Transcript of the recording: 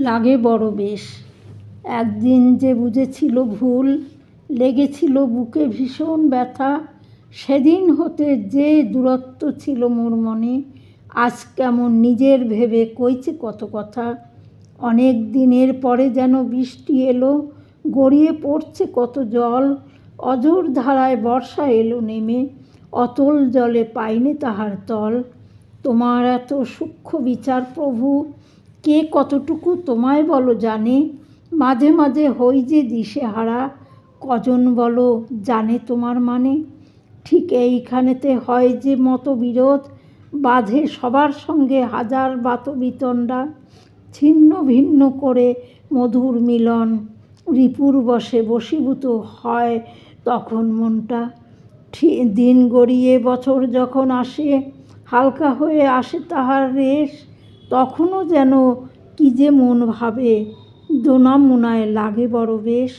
লাগে বড় বেশ। একদিন যে বুঝেছিল ভুল, লেগেছিল বুকে ভীষণ ব্যথা, সেদিন হতে যে দূরত্ব ছিল মোর মনে, আজ কেমন নিজের ভেবে কইছে কত কথা। অনেক দিনের পরে যেন বৃষ্টি এলো, গড়িয়ে পড়ছে কত জল অজর ধারায় বর্ষা এলো নেমে, অতল জলে পাইনি তাহার তল। তোমার এত সূক্ষ্ম বিচার প্রভু কে কতটুকু তোমায় বলো জানে? মাঝে মাঝে হই যে দিশেহারা, কজন বলো জানে তোমার মানে? ঠিক এইখানেতে হয় যে মতবিরোধ, বাঁধে সবার সঙ্গে হাজার বাতবিতণ্ডা। ছিন্ন ভিন্ন করে মধুর মিলন, রিপুর বসে বশীভূত হয় তখন মনটা। দিন গড়িয়ে বছর যখন আসে, হালকা হয়ে আসে তাহার রেশ তখনও যেন কী যে মন ভাবে দোনা মোনায় লাগে বড় বেশ।